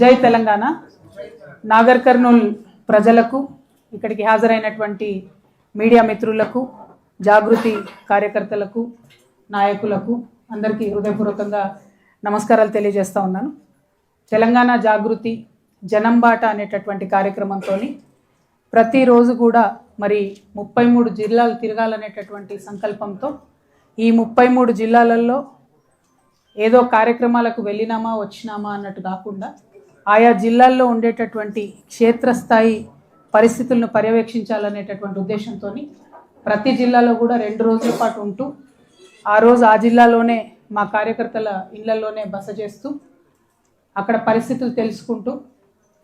జై తెలంగాణ. నాగర్ కర్నూల్ ప్రజలకు ఇక్కడికి హాజరైనటువంటి మీడియా మిత్రులకు జాగృతి కార్యకర్తలకు నాయకులకు అందరికీ హృదయపూర్వకంగా నమస్కారాలు తెలియజేస్తా ఉన్నాను. తెలంగాణ జాగృతి జనంబాట అనేటటువంటి కార్యక్రమంతో ప్రతిరోజు కూడా మరి ముప్పై మూడు జిల్లాలు తిరగాలనేటటువంటి సంకల్పంతో ఈ ముప్పై మూడు జిల్లాలలో ఏదో కార్యక్రమాలకు వెళ్ళినామా వచ్చినామా అన్నట్టు కాకుండా ఆయా జిల్లాల్లో ఉండేటటువంటి క్షేత్రస్థాయి పరిస్థితులను పర్యవేక్షించాలనేటటువంటి ఉద్దేశంతో ప్రతి జిల్లాలో కూడా రెండు రోజుల పాటు ఉంటూ ఆ రోజు ఆ జిల్లాలోనే మా కార్యకర్తల ఇళ్ళలోనే బస చేస్తూ అక్కడ పరిస్థితులు తెలుసుకుంటూ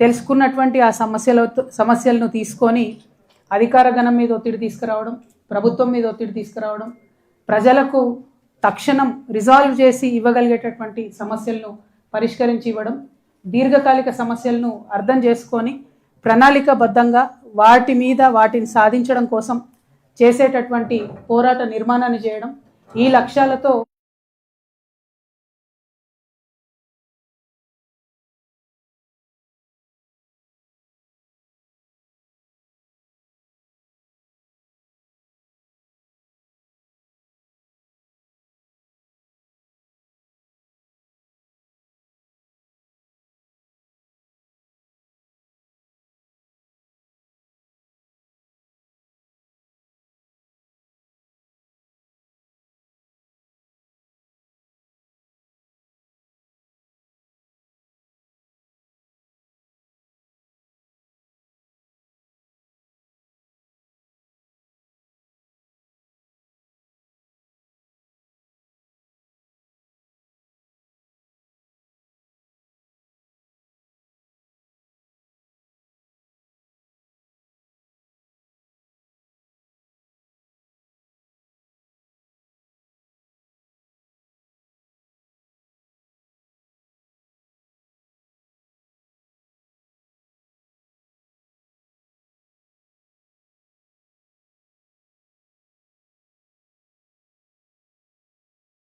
తెలుసుకున్నటువంటి ఆ సమస్యలతో సమస్యలను తీసుకొని అధికార గణం మీద ఒత్తిడి తీసుకురావడం ప్రభుత్వం మీద ఒత్తిడి తీసుకురావడం ప్రజలకు తక్షణం రిజాల్వ్ చేసి ఇవ్వగలిగేటటువంటి సమస్యలను పరిష్కరించి ఇవ్వడం దీర్ఘకాలిక సమస్యలను అర్థం చేసుకొని ప్రణాళికబద్ధంగా వాటి మీద వాటిని సాధించడం కోసం చేసేటటువంటి పోరాట నిర్మాణాన్ని చేయడం ఈ లక్ష్యాలతో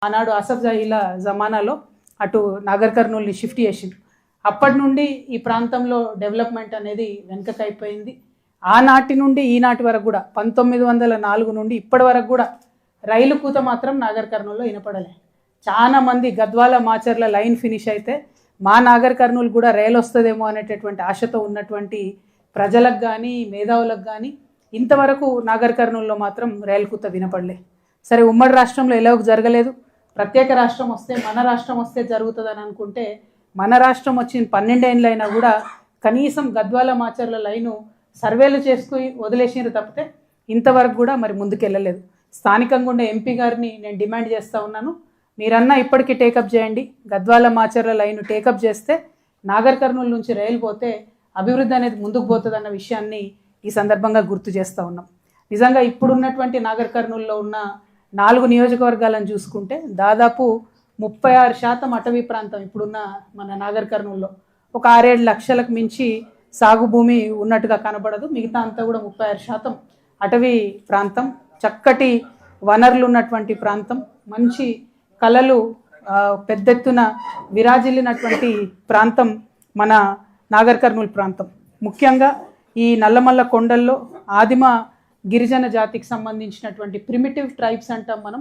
ఆనాడు అసఫ్ జహీల జమానాలో అటు నాగర్ కర్నూల్ని షిఫ్ట్ చేసిండ్రు అప్పటి నుండి ఈ ప్రాంతంలో డెవలప్మెంట్ అనేది వెనుకకైపోయింది. ఆనాటి నుండి ఈనాటి వరకు కూడా పంతొమ్మిది వందల నాలుగు నుండి ఇప్పటి వరకు కూడా రైలు కూత మాత్రం నాగర్ కర్నూల్లో వినపడలే. చాలా మంది గద్వాల మాచర్ల లైన్ ఫినిష్ అయితే మా నాగర్ కర్నూలు కూడా రైలు వస్తుందేమో అనేటటువంటి ఆశతో ఉన్నటువంటి ప్రజలకు కానీ మేధావులకు కానీ ఇంతవరకు నాగర్ కర్నూల్లో మాత్రం రైలు కూత వినపడలే. సరే ఉమ్మడి రాష్ట్రంలో ఎలాగో జరగలేదు. ప్రత్యేక రాష్ట్రం వస్తే మన రాష్ట్రం వస్తే జరుగుతుందని అనుకుంటే మన రాష్ట్రం వచ్చిన పన్నెండేళ్ళు అయినా కూడా కనీసం గద్వాల మాచర్ల లైను సర్వేలు చేసుకుని వదిలేసినారు తప్పితే ఇంతవరకు కూడా మరి ముందుకెళ్ళలేదు. స్థానికంగా ఉండే ఎంపీ గారిని నేను డిమాండ్ చేస్తూ ఉన్నాను. మీరన్నా ఇప్పటికీ టేకప్ చేయండి. గద్వాల మాచర్ల లైన్ టేకప్ చేస్తే నాగర్ కర్నూలు నుంచి రైలు పోతే అభివృద్ధి అనేది ముందుకు పోతుంది అన్న విషయాన్ని ఈ సందర్భంగా గుర్తు చేస్తూ ఉన్నాం. నిజంగా ఇప్పుడున్నటువంటి నాగర్ కర్నూలులో ఉన్న నాలుగు నియోజకవర్గాలను చూసుకుంటే దాదాపు ముప్పై ఆరు శాతం అటవీ ప్రాంతం ఇప్పుడున్న మన నాగర్ కర్నూల్లో. ఒక ఆరేడు లక్షలకు మించి సాగు భూమి ఉన్నట్టుగా కనబడదు. మిగతా అంతా కూడా ముప్పై ఆరు శాతం అటవీ ప్రాంతం. చక్కటి వనరులు ఉన్నటువంటి ప్రాంతం. మంచి కళలు పెద్ద ఎత్తున విరాజిల్లినటువంటి ప్రాంతం మన నాగర్ కర్నూలు ప్రాంతం. ముఖ్యంగా ఈ నల్లమల్ల కొండల్లో ఆదిమ గిరిజన జాతికి సంబంధించినటువంటి ప్రిమిటివ్ ట్రైబ్స్ అంటాం మనం.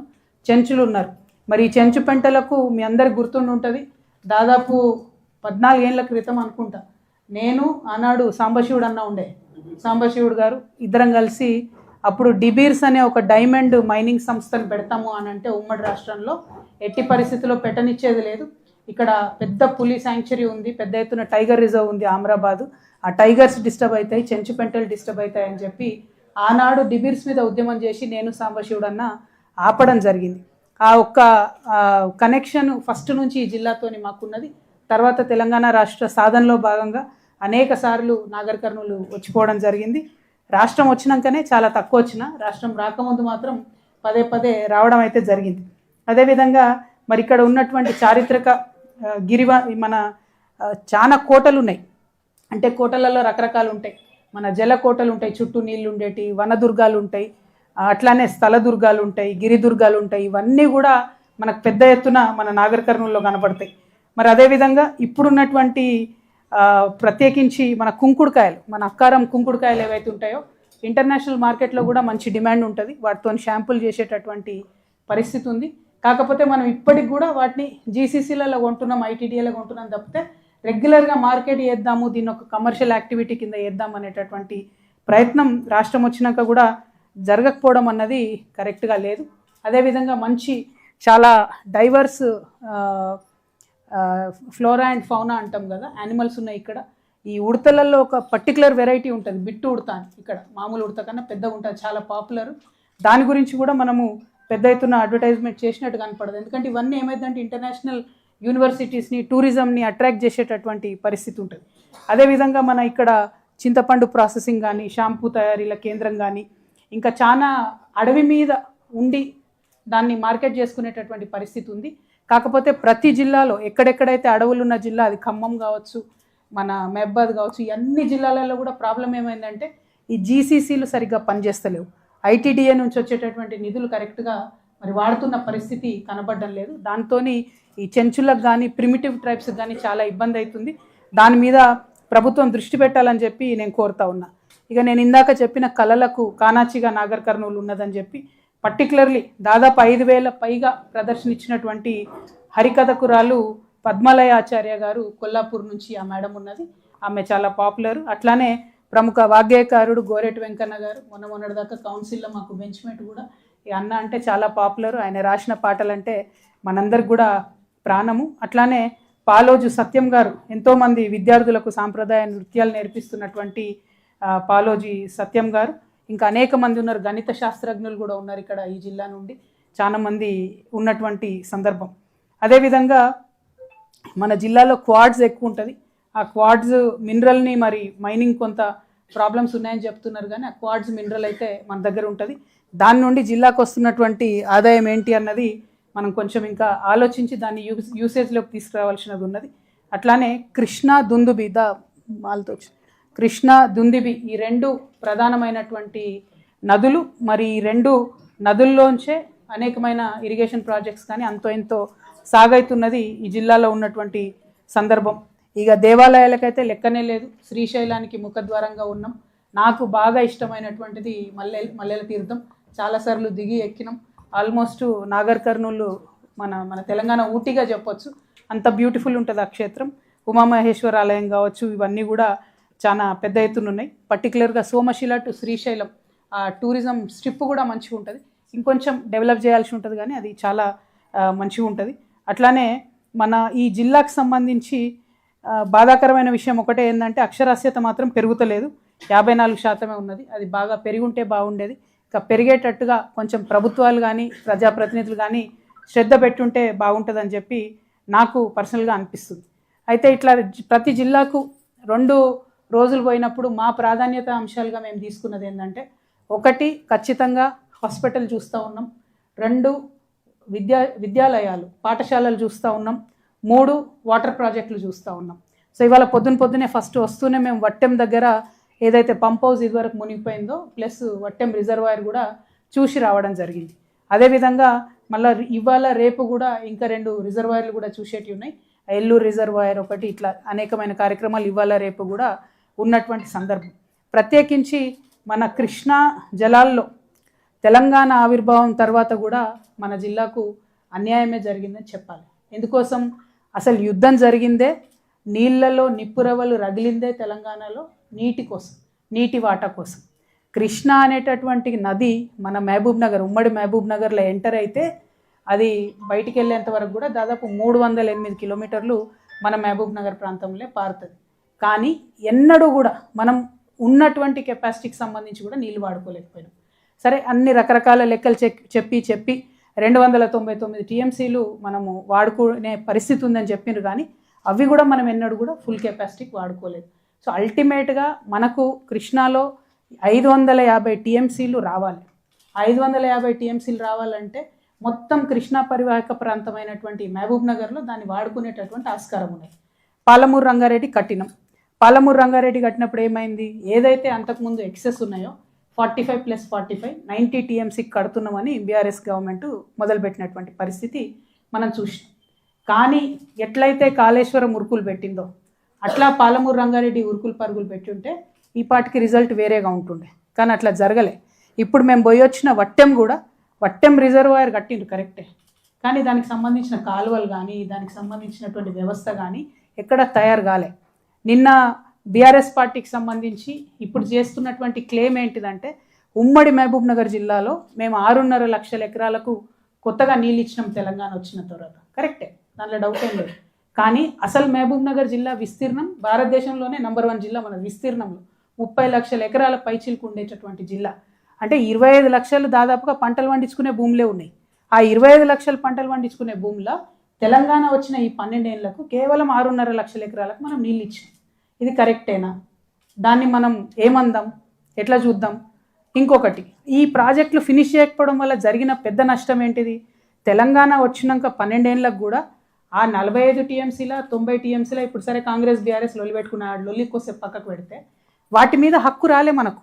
చెంచులు ఉన్నారు. మరి ఈ చెంచు పెంటలకు మీ అందరికి గుర్తుండి ఉంటుంది. దాదాపు పద్నాలుగేళ్ళ క్రితం అనుకుంటా. నేను ఆనాడు సాంబశివుడు అన్న ఉండే. సాంబశివుడు గారు ఇద్దరం కలిసి అప్పుడు డిబీర్స్ అనే ఒక డైమండ్ మైనింగ్ సంస్థను పెడతాము అని అంటే ఉమ్మడి రాష్ట్రంలో ఎట్టి పరిస్థితుల్లో పెట్టనిచ్చేది లేదు. ఇక్కడ పెద్ద పులి శాంక్చురీ ఉంది. పెద్ద ఎత్తున టైగర్ రిజర్వ్ ఉంది ఆమ్రాబాదు. ఆ టైగర్స్ డిస్టర్బ్ అవుతాయి చెంచు పెంటలు డిస్టర్బ్ అవుతాయి అని చెప్పి ఆనాడు డిబీర్స్ మీద ఉద్యమం చేసి నేను సాంబశివుడు అన్న ఆపడం జరిగింది. ఆ ఒక్క కనెక్షన్ ఫస్ట్ నుంచి ఈ జిల్లాతోని మాకున్నది. తర్వాత తెలంగాణ రాష్ట్ర సాధనలో భాగంగా అనేక సార్లు నాగర్ కర్నూలు వచ్చిపోవడం జరిగింది. రాష్ట్రం వచ్చినాకనే చాలా తక్కువ వచ్చిన రాష్ట్రం రాకముందు మాత్రం పదే పదే రావడం అయితే జరిగింది. అదేవిధంగా మరి ఇక్కడ ఉన్నటువంటి చారిత్రక గిరివ మన చాలా కోటలు ఉన్నాయి అంటే కోటలలో రకరకాలు ఉంటాయి. మన జల కోటలు ఉంటాయి చుట్టూ నీళ్ళు ఉండేటి వనదుర్గాలు ఉంటాయి అట్లానే స్థల దుర్గాలు ఉంటాయి గిరిదుర్గాలు ఉంటాయి ఇవన్నీ కూడా మనకు పెద్ద ఎత్తున మన నాగర్ కర్నూలులో కనపడతాయి మరి అదేవిధంగా ఇప్పుడున్నటువంటి ప్రత్యేకించి మన కుంకుడుకాయలు మన అక్కారం కుంకుడుకాయలు ఏవైతే ఉంటాయో ఇంటర్నేషనల్ మార్కెట్లో కూడా మంచి డిమాండ్ ఉంటుంది. వాటితో షాంపుల్ చేసేటటువంటి పరిస్థితి ఉంది కాకపోతే మనం ఇప్పటికి కూడా వాటిని జీసీసీలలో కొంటున్నాం ఐటీడీఏలో కొంటున్నాం తప్పితే రెగ్యులర్గా మార్కెట్ చేద్దాము దీన్ని ఒక కమర్షియల్ యాక్టివిటీ కింద చేద్దాం అనేటటువంటి ప్రయత్నం రాష్ట్రం వచ్చినాక కూడా జరగకపోవడం అన్నది కరెక్ట్గా లేదు. అదేవిధంగా మంచి చాలా డైవర్స్ ఫ్లోరా అండ్ ఫౌనా అంటాం కదా యానిమల్స్ ఉన్నాయి ఇక్కడ. ఈ ఉడతలలో ఒక పర్టికులర్ వెరైటీ ఉంటుంది బిట్టు ఉడత అని ఇక్కడ. మామూలు ఉడత కన్నా పెద్దగా ఉంటుంది చాలా పాపులర్ దాని గురించి కూడా మనము పెద్ద ఎత్తున అడ్వర్టైజ్మెంట్ చేసినట్టు కనపడదు. ఎందుకంటే ఇవన్నీ ఏమైందంటే ఇంటర్నేషనల్ యూనివర్సిటీస్ని టూరిజంని అట్రాక్ట్ చేసేటటువంటి పరిస్థితి ఉంటుంది. అదేవిధంగా మన ఇక్కడ చింతపండు ప్రాసెసింగ్ కానీ షాంపూ తయారీల కేంద్రం కానీ ఇంకా చాలా అడవి మీద ఉండి దాన్ని మార్కెట్ చేసుకునేటటువంటి పరిస్థితి ఉంది. కాకపోతే ప్రతి జిల్లాలో ఎక్కడెక్కడైతే అడవులు ఉన్న జిల్లా అది ఖమ్మం కావచ్చు మన మెహబాద్ కావచ్చు అన్ని జిల్లాలలో కూడా ప్రాబ్లం ఏమైందంటే ఈ జీసీసీలు సరిగ్గా పనిచేస్తలేవు. ఐటీడీఏ నుంచి వచ్చేటటువంటి నిధులు కరెక్ట్గా మరి వాడుతున్న పరిస్థితి కనబడడం లేదు. దాంతో ఈ చెంచులకు కానీ ప్రిమిటివ్ ట్రైబ్స్కి కానీ చాలా ఇబ్బంది అవుతుంది. దాని మీద ప్రభుత్వం దృష్టి పెట్టాలని చెప్పి నేను కోరుతా ఉన్నా. ఇక నేను ఇందాక చెప్పిన కళలకు కానాచిగా నాగర్ కర్నూలు ఉన్నదని చెప్పి పర్టికులర్లీ దాదాపు ఐదు వేల పైగా ప్రదర్శన ఇచ్చినటువంటి హరికథకురాలు పద్మలయ ఆచార్య గారు కొల్లాపూర్ నుంచి ఆ మేడం ఉన్నది. ఆమె చాలా పాపులర్ అట్లానే ప్రముఖ వాగ్గేయకారుడు గోరెటి వెంకన్న గారు మొన్న మొన్నటిదాకా కౌన్సిల్లో మాకు బెంచ్మెంట్ కూడా. అన్న అంటే చాలా పాపులర్. ఆయన రాసిన పాటలు అంటే మనందరికి కూడా ప్రాణము. అట్లానే పాలోజు సత్యం గారు ఎంతోమంది విద్యార్థులకు సాంప్రదాయ నృత్యాలు నేర్పిస్తున్నటువంటి పాలోజీ సత్యం గారు. ఇంకా అనేక మంది ఉన్నారు. గణిత శాస్త్రజ్ఞులు కూడా ఉన్నారు ఇక్కడ ఈ జిల్లా నుండి. చాలామంది ఉన్నటువంటి సందర్భం. అదేవిధంగా మన జిల్లాలో క్వాడ్స్ ఎక్కువ ఉంటుంది. ఆ క్వాడ్స్ మినరల్ని మరి మైనింగ్ కొంత ప్రాబ్లమ్స్ ఉన్నాయని చెప్తున్నారు కానీ ఆ క్వాడ్స్ మినరల్ అయితే మన దగ్గర ఉంటుంది. దాని నుండి జిల్లాకు వస్తున్నటువంటి ఆదాయం ఏంటి అన్నది మనం కొంచెం ఇంకా ఆలోచించి దాన్ని యూస్ యూసేజ్లోకి తీసుకురావాల్సినది ఉన్నది. అట్లానే కృష్ణా దుందుబి ద మాల్తో కృష్ణా దుందిబి ఈ రెండు ప్రధానమైనటువంటి నదులు మరి ఈ రెండు నదుల్లోంచే అనేకమైన ఇరిగేషన్ ప్రాజెక్ట్స్ కానీ అంతో ఎంతో సాగైతున్నది ఈ జిల్లాలో ఉన్నటువంటి సందర్భం. ఇక దేవాలయాలకైతే లెక్కనే లేదు. శ్రీశైలానికి ముఖద్వారంగా ఉన్నాం. నాకు బాగా ఇష్టమైనటువంటిది మల్లె మల్లెల తీర్థం. చాలాసార్లు దిగి ఎక్కినాం. ఆల్మోస్ట్ నాగర్ కర్నూలు మన మన తెలంగాణ ఊటీగా చెప్పొచ్చు. అంత బ్యూటిఫుల్ ఉంటుంది ఆ క్షేత్రం. ఉమామహేశ్వర ఆలయం కావచ్చు ఇవన్నీ కూడా చాలా పెద్ద ఎత్తున ఉన్నాయి. పర్టికులర్గా సోమశిల టు శ్రీశైలం ఆ టూరిజం స్ట్రిప్ కూడా మంచిగా ఉంటుంది. ఇంకొంచెం డెవలప్ చేయాల్సి ఉంటుంది కానీ అది చాలా మంచిగా ఉంటుంది. అట్లానే మన ఈ జిల్లాకు సంబంధించి బాధాకరమైన విషయం ఒకటే ఏంటంటే అక్షరాస్యత మాత్రం పెరుగుతలేదు. యాభై నాలుగు శాతమే ఉన్నది. అది బాగా పెరిగి ఉంటే బాగుండేది. పెరిగేటట్టుగా కొంచెం ప్రభుత్వాలు కానీ ప్రజాప్రతినిధులు కానీ శ్రద్ధ పెట్టుంటే బాగుంటుందని చెప్పి నాకు పర్సనల్గా అనిపిస్తుంది. అయితే ఇట్లా ప్రతి జిల్లాకు రెండు రోజులు పోయినప్పుడు మా ప్రాధాన్యత అంశాలుగా మేము తీసుకున్నది ఏంటంటే ఒకటి ఖచ్చితంగా హాస్పిటల్ చూస్తూ ఉన్నాం. రెండు విద్యా విద్యాలయాలు పాఠశాలలు చూస్తూ ఉన్నాం. మూడు వాటర్ ప్రాజెక్టులు చూస్తూ ఉన్నాం. సో ఇవాళ పొద్దున పొద్దునే ఫస్ట్ వస్తూనే మేము వట్టెం దగ్గర ఏదైతే పంప్ హౌస్ ఇదివరకు మునిగిపోయిందో ప్లస్ వట్టెం రిజర్వాయర్ కూడా చూసి రావడం జరిగింది. అదేవిధంగా మళ్ళీ ఇవాళ రేపు కూడా ఇంకా రెండు రిజర్వాయర్లు కూడా చూసేటివి ఉన్నాయి. ఎల్లూరు రిజర్వాయర్ ఒకటి ఇట్లా అనేకమైన కార్యక్రమాలు ఇవాళ రేపు కూడా ఉన్నటువంటి సందర్భం. ప్రత్యేకించి మన కృష్ణా జలాల్లో తెలంగాణ ఆవిర్భావం తర్వాత కూడా మన జిల్లాకు అన్యాయమే జరిగిందని చెప్పాలి. ఎందుకోసం? అసలు యుద్ధం జరిగిందే నీళ్ళలో నిప్పురవలు రగిలిందే తెలంగాణలో. నీటి కోసం నీటి వాటా కోసం. కృష్ణ అనేటటువంటి నది మన మహబూబ్ నగర్ ఉమ్మడి మహబూబ్ నగర్లో ఎంటర్ అయితే అది బయటికి వెళ్ళేంత వరకు కూడా దాదాపు మూడు వందల ఎనిమిది కిలోమీటర్లు మన మహబూబ్ నగర్ ప్రాంతంలో పారుతుంది. కానీ ఎన్నడూ కూడా మనం ఉన్నటువంటి కెపాసిటీకి సంబంధించి కూడా నీళ్ళు వాడుకోలేకపోయినాం. సరే అన్ని రకరకాల లెక్కలు చెప్పి చెప్పి రెండు వందల తొంభై తొమ్మిది టీఎంసీలు మనము వాడుకునే పరిస్థితి ఉందని చెప్పిండ్రు కానీ అవి కూడా మనం ఎన్నడూ కూడా ఫుల్ కెపాసిటీకి వాడుకోలేదు. సో అల్టిమేట్గా మనకు కృష్ణాలో ఐదు వందల యాభై టీఎంసీలు రావాలి. ఐదు వందల యాభై టీఎంసీలు రావాలంటే మొత్తం కృష్ణా పరివాహక ప్రాంతమైనటువంటి మహబూబ్ నగర్లో దాన్ని వాడుకునేటటువంటి ఆస్కారం ఉన్నది. పాలమూరు రంగారెడ్డి కట్టినాం. పాలమూరు రంగారెడ్డి కట్టినప్పుడు ఏమైంది? ఏదైతే అంతకుముందు ఎక్సెస్ ఉన్నాయో forty five plus forty five ninety టీఎంసీకి కడుతున్నామని బీఆర్ఎస్ గవర్నమెంట్ మొదలుపెట్టినటువంటి పరిస్థితి మనం చూసినాం. కానీ ఎట్లయితే కాళేశ్వరం ఉరుకులు పెట్టిందో అట్లా పాలమూరు రంగారెడ్డి ఉరుకులు పరుగులు పెట్టుంటే ఈ పాటికి రిజల్ట్ వేరేగా ఉంటుండే. కానీ అట్లా జరగలే. ఇప్పుడు మేము పోయి వచ్చిన వట్టెం కూడా వట్టెం రిజర్వాయర్ కట్టిండు కరెక్టే. కానీ దానికి సంబంధించిన కాలువలు కానీ దానికి సంబంధించినటువంటి వ్యవస్థ కానీ ఎక్కడ తయారు కాలే. నిన్న బీఆర్ఎస్ పార్టీకి సంబంధించి ఇప్పుడు చేస్తున్నటువంటి క్లెయిమ్ ఏంటిదంటే ఉమ్మడి మహబూబ్ నగర్ జిల్లాలో మేము ఆరున్నర లక్షల ఎకరాలకు కొత్తగా నీళ్ళు ఇచ్చినాం తెలంగాణ వచ్చిన తర్వాత. కరెక్టే. దాంట్లో డౌట్ ఏం లేదు. కానీ అసలు మహబూబ్ నగర్ జిల్లా విస్తీర్ణం భారతదేశంలోనే నంబర్ వన్ జిల్లా మన విస్తీర్ణంలో. ముప్పై లక్షల ఎకరాల పైచిల్కు ఉండేటటువంటి జిల్లా. అంటే ఇరవై ఐదు లక్షలు దాదాపుగా పంటలు పండించుకునే భూములే ఉన్నాయి. ఆ ఇరవై ఐదు లక్షల పంటలు పండించుకునే భూమిలో తెలంగాణ వచ్చిన ఈ పన్నెండేళ్ళకు కేవలం ఆరున్నర లక్షల ఎకరాలకు మనం నీళ్ళు ఇచ్చాం ఇది కరెక్టేనా? దాన్ని మనం ఏమందాం? ఎట్లా చూద్దాం? ఇంకొకటి ఈ ప్రాజెక్టులు ఫినిష్ చేయకపోవడం వల్ల జరిగిన పెద్ద నష్టం ఏంటిది? తెలంగాణ వచ్చినాక పన్నెండేళ్ళకు కూడా ఆ నలభై ఐదు టీఎంసీల తొంభై టీఎంసీల ఇప్పుడు సరే కాంగ్రెస్ బీఆర్ఎస్ లొల్లి పెట్టుకున్న లొల్లి కోసే పక్కకు పెడితే వాటి మీద హక్కు రాలే మనకు.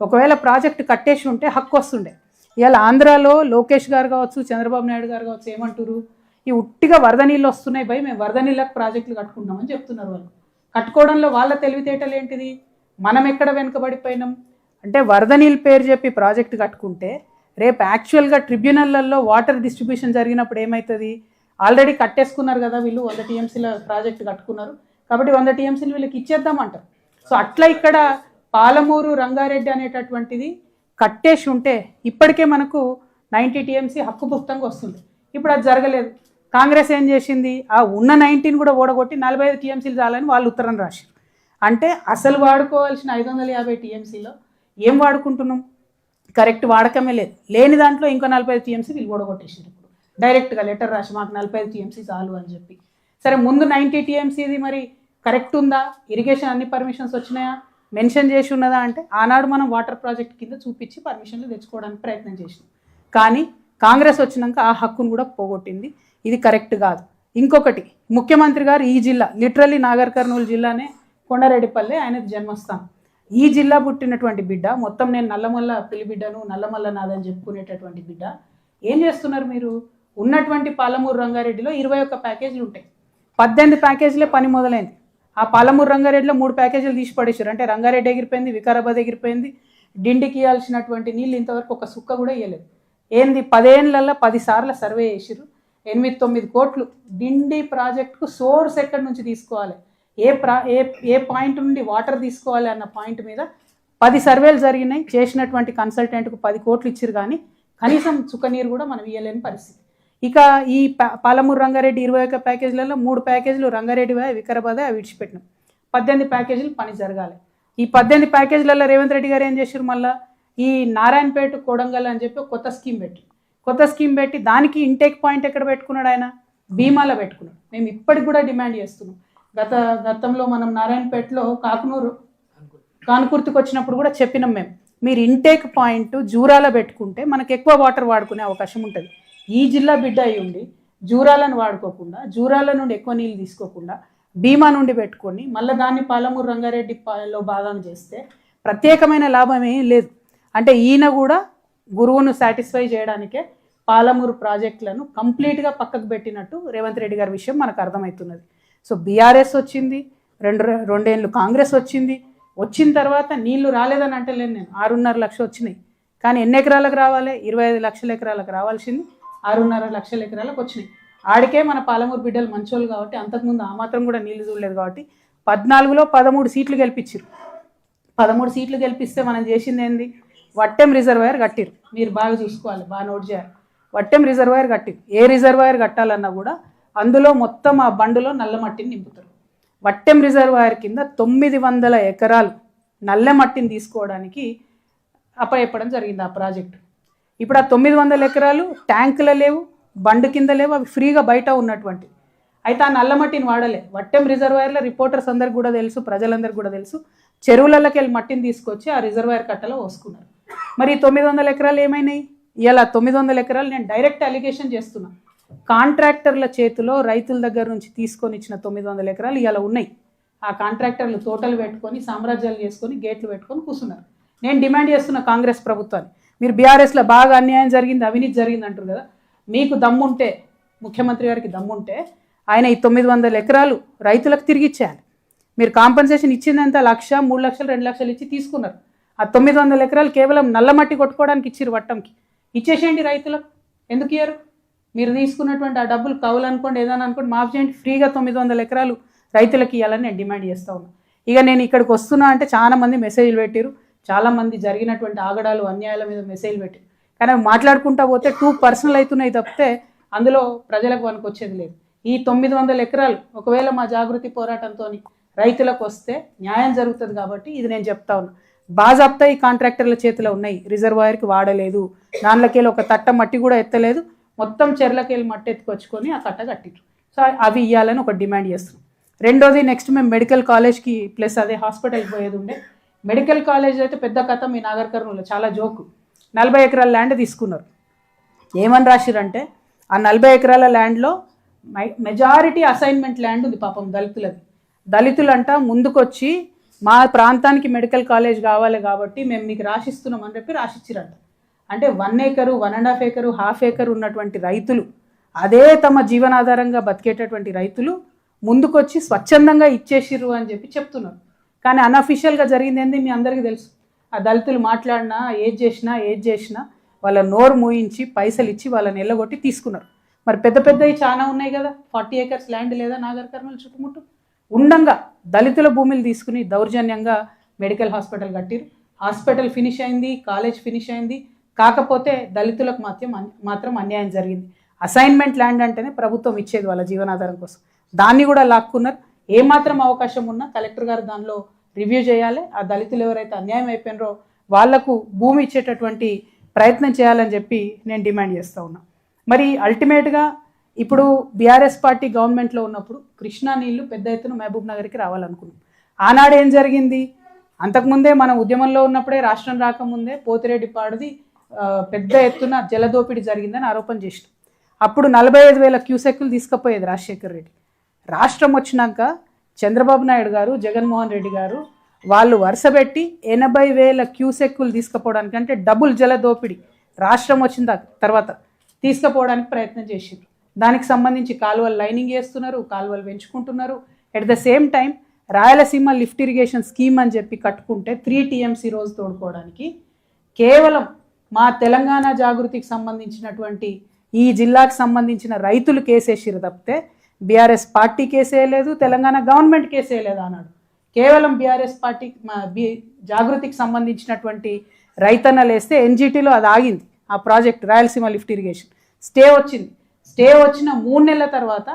ఒకవేళ ప్రాజెక్టు కట్టేసి ఉంటే హక్కు వస్తుండే. ఇవాళ ఆంధ్రాలో లోకేష్ గారు కావచ్చు చంద్రబాబు నాయుడు గారు కావచ్చు ఏమంటారు ఈ ఉట్టిగా వరద నీళ్ళు వస్తున్నాయి భయ మేము వరద నీళ్ళకి ప్రాజెక్టులు కట్టుకుంటామని చెప్తున్నారు వాళ్ళు. కట్టుకోవడంలో వాళ్ళ తెలివితేటలు ఏంటిది? మనం ఎక్కడ వెనుకబడిపోయినాం? అంటే వరద నీళ్ళు పేరు చెప్పి ప్రాజెక్ట్ కట్టుకుంటే రేపు యాక్చువల్గా ట్రిబ్యునల్లలో వాటర్ డిస్ట్రిబ్యూషన్ జరిగినప్పుడు ఏమవుతుంది ఆల్రెడీ కట్టేసుకున్నారు కదా వీళ్ళు వంద టీఎంసీల ప్రాజెక్ట్ కట్టుకున్నారు. కాబట్టి వంద టీఎంసీలు వీళ్ళకి ఇచ్చేద్దామంటారు. సో అట్లా ఇక్కడ పాలమూరు రంగారెడ్డి అనేటటువంటిది కట్టేసి ఉంటే ఇప్పటికే మనకు నైంటీ టీఎంసీ హక్కుభుక్తంగా వస్తుంది. ఇప్పుడు అది జరగలేదు. కాంగ్రెస్ ఏం చేసింది? ఆ ఉన్న నైన్టీన్ కూడా ఓడగొట్టి నలభై ఐదు టీఎంసీలు చాలని వాళ్ళు ఉత్తరం రాశారు. అంటే అసలు వాడుకోవాల్సిన ఐదు వందల యాభై టీఎంసీలో ఏం వాడుకుంటున్నాం? కరెక్ట్ వాడకమే లేదు. లేని దాంట్లో ఇంకో నలభై ఐదు టీఎంసీ వీళ్ళు ఓడగొట్టేసారు డైరెక్ట్గా లెటర్ రాసి మాకు నలభై ఐదు టీఎంసీ చాలు అని చెప్పి. సరే ముందు నైంటీ టీఎంసీది మరి కరెక్ట్ ఉందా? ఇరిగేషన్ అన్ని పర్మిషన్స్ వచ్చినాయా? మెన్షన్ చేసి ఉన్నదా అంటే ఆనాడు మనం వాటర్ ప్రాజెక్ట్ కింద చూపించి పర్మిషన్లు తెచ్చుకోవడానికి ప్రయత్నం చేసినాం. కానీ కాంగ్రెస్ వచ్చినాక ఆ హక్కును కూడా పోగొట్టింది. ఇది కరెక్ట్ కాదు. ఇంకొకటి ముఖ్యమంత్రి గారు ఈ జిల్లా లిటరల్లీ నాగర్ కర్నూలు జిల్లానే కొండారెడ్డిపల్లె ఆయన జన్మస్థానం. ఈ జిల్లా పుట్టినటువంటి బిడ్డ మొత్తం నేను నల్లమల్ల పిల్లి బిడ్డను నల్లమల్ల నాదని చెప్పుకునేటటువంటి బిడ్డ. ఏం చేస్తున్నారు మీరు? ఉన్నటువంటి పాలమూరు రంగారెడ్డిలో ఇరవై ఒక్క ప్యాకేజీలు ఉంటాయి. పద్దెనిమిది ప్యాకేజీలే పని మొదలైంది. ఆ పాలమూరు రంగారెడ్డిలో మూడు ప్యాకేజీలు తీసి పడేశారు. అంటే రంగారెడ్డి ఎగిరిపోయింది వికారాబాద్ ఎగిరిపోయింది. డిండికి ఇవ్వాల్సినటువంటి నీళ్ళు ఇంతవరకు ఒక సుక్క కూడా ఇవ్వలేదు ఏంది? పదేళ్ళల్లో పదిసార్లు సర్వే చేసిరు ఎనిమిది తొమ్మిది కోట్లు డిండి ప్రాజెక్టుకు సోర్స్ ఎక్కడి నుంచి తీసుకోవాలి? ఏ ప్రా ఏ ఏ పాయింట్ నుండి వాటర్ తీసుకోవాలి అన్న పాయింట్ మీద పది సర్వేలు జరిగినాయి. చేసినటువంటి కన్సల్టెంట్కు పది కోట్లు ఇచ్చారు కానీ కనీసం చుక్క నీరు కూడా మనం ఇవ్వలేని పరిస్థితి. ఇక ఈ పాలమూరు రంగారెడ్డి ఇరవై ఒక్క ప్యాకేజీలలో మూడు ప్యాకేజీలు రంగారెడ్డి వికారాబాద్ అవి విడిచిపెట్టినాం. పద్దెనిమిది ప్యాకేజీలు పని జరగాలి. ఈ పద్దెనిమిది ప్యాకేజీలలో రేవంత్ రెడ్డి గారు ఏం చేశారు మళ్ళీ? ఈ నారాయణపేట కొడంగల్ అని చెప్పి కొత్త స్కీమ్ పెట్టి కొత్త స్కీమ్ పెట్టి దానికి ఇంటేక్ పాయింట్ ఎక్కడ పెట్టుకున్నాడు ఆయన? భీమాలో పెట్టుకున్నాడు. మేము ఇప్పటికి కూడా డిమాండ్ చేస్తున్నాం. గత గతంలో మనం నారాయణపేటలో కాకునూరు కానుకుర్తికి వచ్చినప్పుడు కూడా చెప్పినాం మేము. మీరు ఇంటేక్ పాయింట్ జూరాలో పెట్టుకుంటే మనకు ఎక్కువ వాటర్ వాడుకునే అవకాశం ఉంటుంది. ఈ జిల్లా బిడ్డ అయి ఉండి జూరాలను వాడుకోకుండా జూరాల నుండి ఎక్కువ నీళ్ళు తీసుకోకుండా భీమా నుండి పెట్టుకొని మళ్ళీ దాన్ని పాలమూరు రంగారెడ్డి పాలలో భాగం చేస్తే ప్రత్యేకమైన లాభం ఏం లేదు. అంటే ఈయన కూడా గురువును సాటిస్ఫై చేయడానికే పాలమూరు ప్రాజెక్టులను కంప్లీట్గా పక్కకు పెట్టినట్టు రేవంత్ రెడ్డి గారి విషయం మనకు అర్థమవుతున్నది. సో బీఆర్ఎస్ వచ్చింది రెండు రెండేళ్ళు కాంగ్రెస్ వచ్చింది వచ్చిన తర్వాత నీళ్ళు రాలేదని అంటలేను నేను. ఆరున్నర లక్షలు వచ్చినాయి. కానీ ఎన్ని ఎకరాలకు రావాలి? ఇరవై ఐదు లక్షల ఎకరాలకు రావాల్సింది ఆరున్నర లక్షల ఎకరాలకు వచ్చినాయి. ఆడికే మన పాలమూరు బిడ్డలు మంచోళ్ళు కాబట్టి అంతకుముందు ఆ మాత్రం కూడా నీళ్ళు చూడలేదు కాబట్టి పద్నాలుగులో పదమూడు సీట్లు గెలిపించారు పదమూడు సీట్లు గెలిపిస్తే మనం చేసింది ఏంది? వట్టెం రిజర్వాయర్ కట్టిరు మీరు బాగా చూసుకోవాలి బాగా నోట్ చేయాలి. వట్టెం రిజర్వాయర్ కట్టిరు ఏ రిజర్వాయర్ కట్టాలన్నా కూడా అందులో మొత్తం ఆ బండులో నల్ల మట్టిని నింపుతారు. వట్టెం రిజర్వాయర్ కింద తొమ్మిది వందల ఎకరాలు నల్ల మట్టిని తీసుకోవడానికి అప్పచెప్పడం జరిగింది ఆ ప్రాజెక్టు. ఇప్పుడు ఆ తొమ్మిది వందల ఎకరాలు ట్యాంకుల లేవు బండు కింద లేవు అవి ఫ్రీగా బయట ఉన్నటువంటి. అయితే ఆ నల్ల మట్టిని వాడలే. వట్టెం రిజర్వాయర్లో రిపోర్టర్స్ అందరికి కూడా తెలుసు ప్రజలందరికీ కూడా తెలుసు. చెరువులలోకి వెళ్ళి మట్టిని తీసుకొచ్చి ఆ రిజర్వాయర్ కట్టలో పోసుకున్నారు. మరి తొమ్మిది వందల ఎకరాలు ఏమైనాయి? ఇలా తొమ్మిది వందల ఎకరాలు నేను డైరెక్ట్ అలిగేషన్ చేస్తున్నా. కాంట్రాక్టర్ల చేతిలో రైతుల దగ్గర నుంచి తీసుకొని ఇచ్చిన తొమ్మిది వందల ఎకరాలు ఇలా ఉన్నాయి. ఆ కాంట్రాక్టర్లు తోటలు పెట్టుకొని సామ్రాజ్యాలు చేసుకొని గేట్లు పెట్టుకొని కూర్చున్నారు. నేను డిమాండ్ చేస్తున్న కాంగ్రెస్ ప్రభుత్వాన్ని. మీరు బీఆర్ఎస్లో బాగా అన్యాయం జరిగింది అవినీతి జరిగింది అంటారు కదా. మీకు దమ్ముంటే ముఖ్యమంత్రి గారికి దమ్ముంటే ఆయన ఈ తొమ్మిది వందల ఎకరాలు రైతులకు తిరిగి ఇచ్చేయాలి. మీరు కాంపెన్సేషన్ ఇచ్చిందంత లక్ష మూడు లక్షలు రెండు లక్షలు ఇచ్చి తీసుకున్నారు. ఆ తొమ్మిది వందల ఎకరాలు కేవలం నల్ల మట్టి కొట్టుకోవడానికి ఇచ్చిర్రు వట్టంకి. ఇచ్చేసేయండి రైతులకు. ఎందుకు ఇయ్యరు? మీరు తీసుకున్నటువంటి ఆ డబ్బులు కవులు అనుకోండి ఏదైనా అనుకోండి మాఫ్ చేయండి. ఫ్రీగా తొమ్మిది వందల ఎకరాలు రైతులకు ఇవ్వాలని నేను డిమాండ్ చేస్తా ఉన్నా. ఇక నేను ఇక్కడికి వస్తున్నా అంటే చాలా మంది మెసేజ్లు పెట్టారు చాలా మంది జరిగినటువంటి ఆగడాలు అన్యాయాల మీద మెసేజ్ పెట్టి. కానీ అవి మాట్లాడుకుంటా పోతే టూ పర్సనల్ అవుతున్నాయి తప్పితే అందులో ప్రజలకు వనకొచ్చేది లేదు. ఈ తొమ్మిది వందల ఎకరాలు ఒకవేళ మా జాగృతి పోరాటంతో రైతులకు వస్తే న్యాయం జరుగుతుంది కాబట్టి ఇది నేను చెప్తా ఉన్నా. బాజాబ్తా ఈ కాంట్రాక్టర్ల చేతిలో ఉన్నాయి. రిజర్వాయర్కి వాడలేదు. దానిలోకెళ్ళి ఒక తట్ట మట్టి కూడా ఎత్తలేదు. మొత్తం చెర్లకెళ్ళి మట్టి ఎత్తుకొచ్చుకొని ఆ కట్ట కట్టిండ్రు సో అవి ఇవ్వాలని ఒక డిమాండ్ చేస్తున్నాం. రెండోది నెక్స్ట్ మేము మెడికల్ కాలేజ్కి ప్లస్ అదే హాస్పిటల్కి పోయేది ఉండే. మెడికల్ కాలేజ్ అయితే పెద్ద కథ మీ నాగర్ చాలా జోకు. నలభై ఎకరాల ల్యాండ్ తీసుకున్నారు. ఏమని రాసిరంటే ఆ నలభై ఎకరాల ల్యాండ్లో మెజారిటీ అసైన్మెంట్ ల్యాండ్ ఉంది పాపం దళితులది. దళితులంట ముందుకొచ్చి మా ప్రాంతానికి మెడికల్ కాలేజ్ కావాలి కాబట్టి మేము మీకు రాసిస్తున్నాం అని చెప్పి రాసిచ్చిరంట. అంటే one acre one and half acre half acre ఉన్నటువంటి రైతులు అదే తమ జీవనాధారంగా బతికేటటువంటి రైతులు ముందుకొచ్చి స్వచ్ఛందంగా ఇచ్చేసిర్రు అని చెప్పి చెప్తున్నారు. కానీ అన్అఫీషియల్గా జరిగింది ఏంది మీ అందరికీ తెలుసు. ఆ దళితులు మాట్లాడినా ఏది చేసినా ఏది చేసినా వాళ్ళ నోరు మూయించి పైసలు ఇచ్చి వాళ్ళని ఎల్లగొట్టి తీసుకున్నారు. మరి పెద్ద పెద్దవి చాలా ఉన్నాయి కదా. ఫార్టీ ఏకర్స్ ల్యాండ్ లేదా నాగర్ కర్నూలు చుట్టుముట్టు? ఉండంగా దళితుల భూమిలు తీసుకుని దౌర్జన్యంగా మెడికల్ హాస్పిటల్ కట్టిరు. హాస్పిటల్ ఫినిష్ అయింది కాలేజ్ ఫినిష్ అయింది. కాకపోతే దళితులకు మాత్రం మాత్రం అన్యాయం జరిగింది. అసైన్మెంట్ ల్యాండ్ అంటేనే ప్రభుత్వం ఇచ్చేది వాళ్ళ జీవనాధారం కోసం. దాన్ని కూడా లాక్కున్నారు. ఏమాత్రం అవకాశం ఉన్నా కలెక్టర్ గారు దానిలో రివ్యూ చేయాలి. ఆ దళితులు ఎవరైతే అన్యాయం అయిపోయినారో వాళ్ళకు భూమి ఇచ్చేటటువంటి ప్రయత్నం చేయాలని చెప్పి నేను డిమాండ్ చేస్తూ ఉన్నా. మరి అల్టిమేట్గా ఇప్పుడు బీఆర్ఎస్ పార్టీ గవర్నమెంట్లో ఉన్నప్పుడు కృష్ణా నీళ్ళు పెద్ద ఎత్తున మహబూబ్ నగర్కి రావాలనుకున్నాం. ఆనాడు ఏం జరిగింది? అంతకుముందే మనం ఉద్యమంలో ఉన్నప్పుడే రాష్ట్రం రాకముందే పోతిరెడ్డి పాడుది పెద్ద ఎత్తున జలదోపిడి జరిగిందని ఆరోపణ చేసినాం. అప్పుడు నలభై ఐదు వేల క్యూసెక్లు తీసుకుపోయేది రాజశేఖర్ రెడ్డి. రాష్ట్రం వచ్చినాక చంద్రబాబు నాయుడు గారు జగన్మోహన్ రెడ్డి గారు వాళ్ళు వరుసపెట్టి ఎనభై వేల క్యూసెక్కులు తీసుకుపోవడానికి అంటే డబుల్ జల దోపిడీ రాష్ట్రం వచ్చిన తర్వాత తీసుకుపోవడానికి ప్రయత్నం చేసిండ్రు. దానికి సంబంధించి కాలువలు లైనింగ్ చేస్తున్నారు కాలువలు పెంచుకుంటున్నారు. At the same time Rayalaseema lift irrigation scheme అని చెప్పి కట్టుకుంటే త్రీ టీఎంసీ రోజు తోడుకోవడానికి కేవలం మా తెలంగాణ జాగృతికి సంబంధించినటువంటి ఈ జిల్లాకు సంబంధించిన రైతులు కేసేసిరు తప్పితే బీఆర్ఎస్ పార్టీ కేసేయలేదు తెలంగాణ గవర్నమెంట్ కేసేయలేదు అన్నాడు. కేవలం బీఆర్ఎస్ పార్టీ బీ జాగృతికి సంబంధించినటువంటి రైతన్న లేస్తే ఎన్జిటీలో అది ఆగింది. ఆ project Rayalaseema lift irrigation. Stay వచ్చింది. స్టే వచ్చిన మూడు నెలల తర్వాత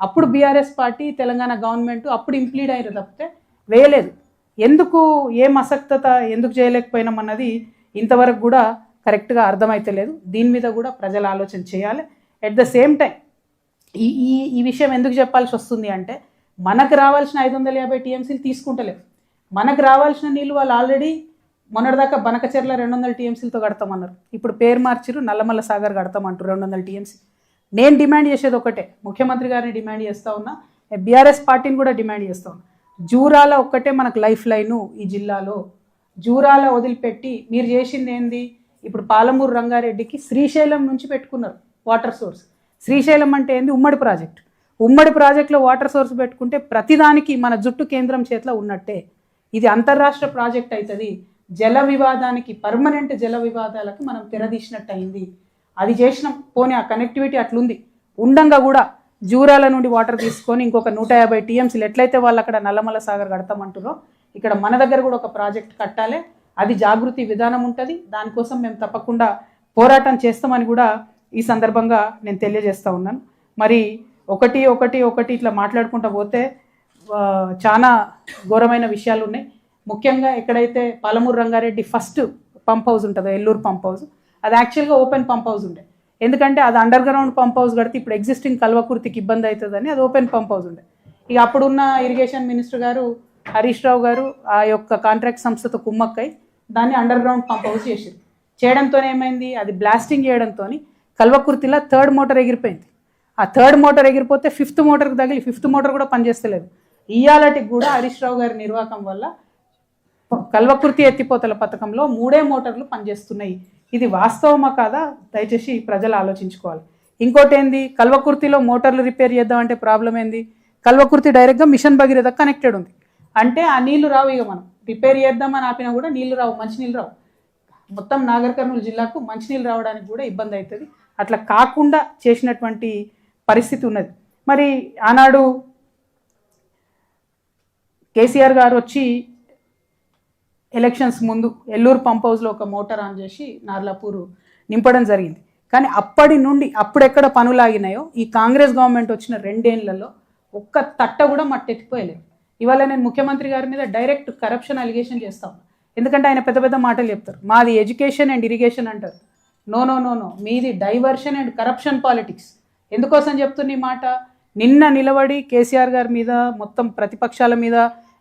అప్పుడు బీఆర్ఎస్ పార్టీ తెలంగాణ గవర్నమెంట్ అప్పుడు ఇంప్లీడ్ అయ్యారు తప్పితే వేయలేదు. ఎందుకు ఏం అసక్తత ఎందుకు చేయలేకపోయినాం అన్నది ఇంతవరకు కూడా కరెక్ట్గా అర్థమైతలేదు దీని మీద కూడా ప్రజలు ఆలోచన చేయాలి. ఎట్ ద సేమ్ టైం ఈ ఈ ఈ విషయం ఎందుకు చెప్పాల్సి వస్తుంది అంటే మనకు రావాల్సిన ఐదు వందల యాభై టీఎంసీలు తీసుకుంటలేవు. మనకు రావాల్సిన నీళ్ళు వాళ్ళు ఆల్రెడీ మొన్నటిదాకా బనకచెర్ల రెండు వందల టీఎంసీలతో కడతామన్నారు. ఇప్పుడు పేరు మార్చిరు నల్లమల్ల సాగర్ కడతామంటారు రెండు వందల టీఎంసీ. నేను డిమాండ్ చేసేది ఒకటే ముఖ్యమంత్రి గారిని డిమాండ్ చేస్తా ఉన్నా బీఆర్ఎస్ పార్టీని కూడా డిమాండ్ చేస్తా ఉన్నా. జూరాల ఒక్కటే మనకు లైఫ్ లైను ఈ జిల్లాలో. జూరాల వదిలిపెట్టి మీరు చేసింది ఏంది? ఇప్పుడు పాలమూరు రంగారెడ్డికి శ్రీశైలం నుంచి పెట్టుకున్నారు వాటర్ సోర్స్. శ్రీశైలం అంటే ఏంది? ఉమ్మడి ప్రాజెక్ట్. ఉమ్మడి ప్రాజెక్టులో వాటర్ సోర్స్ పెట్టుకుంటే ప్రతిదానికి మన జుట్టు కేంద్రం చేతిలో ఉన్నట్టే. ఇది అంతర్రాష్ట్ర ప్రాజెక్ట్ అవుతుంది జల వివాదానికి పర్మనెంట్ జల వివాదాలకు మనం తెరదీసినట్టు అయింది అది చేసినాం. పోనీ ఆ కనెక్టివిటీ అట్లుంది. ఉండంగా కూడా జూరాల నుండి వాటర్ తీసుకొని ఇంకొక నూట యాభై టీఎంసీలు ఎట్లయితే వాళ్ళు అక్కడ నల్లమల సాగర్ కడతామంటారో ఇక్కడ మన దగ్గర కూడా ఒక ప్రాజెక్ట్ కట్టాలి. అది జాగృతి విధానం ఉంటుంది. దానికోసం మేము తప్పకుండా పోరాటం చేస్తామని కూడా ఈ సందర్భంగా నేను తెలియజేస్తూ ఉన్నాను. మరి ఒకటి ఒకటి ఒకటి ఇట్లా మాట్లాడుకుంటూ పోతే చాలా ఘోరమైన విషయాలు ఉన్నాయి. ముఖ్యంగా ఎక్కడైతే Palamuru Rangareddy first pump house ఉంటుందో ఎల్లూరు పంప్ హౌస్ అది యాక్చువల్గా ఓపెన్ పంప్ హౌస్ ఉండే. ఎందుకంటే అది అండర్ గ్రౌండ్ పంప్ హౌస్ కడితే ఇప్పుడు ఎగ్జిస్టింగ్ కల్వకుర్తికి ఇబ్బంది అవుతుందని అది ఓపెన్ పంప్ హౌస్ ఉండే. ఇక అప్పుడున్న ఇరిగేషన్ మినిస్టర్ గారు హరీష్ రావు గారు ఆ యొక్క కాంట్రాక్ట్ సంస్థతో కుమ్మక్కై దాన్ని అండర్ గ్రౌండ్ పంప్ హౌస్ చేసారు చేయడంతో ఏమైంది? అది బ్లాస్టింగ్ చేయడంతో కల్వకుర్తిలో థర్డ్ మోటార్ ఎగిరిపోయింది. ఆ థర్డ్ మోటార్ ఎగిరిపోతే ఫిఫ్త్ మోటార్కి తగిలి ఫిఫ్త్ మోటార్ కూడా పనిచేస్తలేదు. ఇయ్యాలటికి కూడా హరీష్ రావు గారి నిర్వాహకం వల్ల కల్వకుర్తి ఎత్తిపోతల పథకంలో మూడే మోటార్లు పనిచేస్తున్నాయి. ఇది వాస్తవమా కాదా? దయచేసి ప్రజలు ఆలోచించుకోవాలి. ఇంకోటి ఏంది కల్వకుర్తిలో మోటార్లు రిపేర్ చేద్దామంటే ప్రాబ్లం ఏంది? కల్వకుర్తి డైరెక్ట్గా మిషన్ భగీరథ కనెక్టెడ్ ఉంది. అంటే ఆ నీళ్ళు రావు ఇక మనం. రిపేర్ చేద్దామని ఆపినా కూడా నీళ్ళు రావు మంచినీళ్ళు రావు. మొత్తం నాగర్ కర్నూలు జిల్లాకు మంచినీళ్ళు రావడానికి కూడా ఇబ్బంది అవుతుంది. అట్లా కాకుండా చేసినటువంటి పరిస్థితి ఉన్నది. మరి ఆనాడు కేసీఆర్ గారు వచ్చి ఎలక్షన్స్ ముందు ఎల్లూరు పంప్ హౌస్లో ఒక మోటార్ ఆన్ చేసి నార్లాపూర్ నింపడం జరిగింది. కానీ అప్పటి నుండి అప్పుడెక్కడ పనులు ఆగినాయో ఈ కాంగ్రెస్ గవర్నమెంట్ వచ్చిన రెండేళ్ళలో ఒక్క తట్ట కూడా మట్టెత్తిపోయలేదు. ఇవాళ నేను ముఖ్యమంత్రి గారి మీద డైరెక్ట్ కరప్షన్ అలిగేషన్ చేస్తాను ఎందుకంటే ఆయన పెద్ద పెద్ద మాటలు చెప్తారు. మాది ఎడ్యుకేషన్ అండ్ ఇరిగేషన్ అంటారు. నో నో నో నో మీది డైవర్షన్ అండ్ కరప్షన్ పాలిటిక్స్ ఎందుకోసం చెప్తున్న ఈ మాట? నిన్న నిలబడి కేసీఆర్ గారి మీద మొత్తం ప్రతిపక్షాల మీద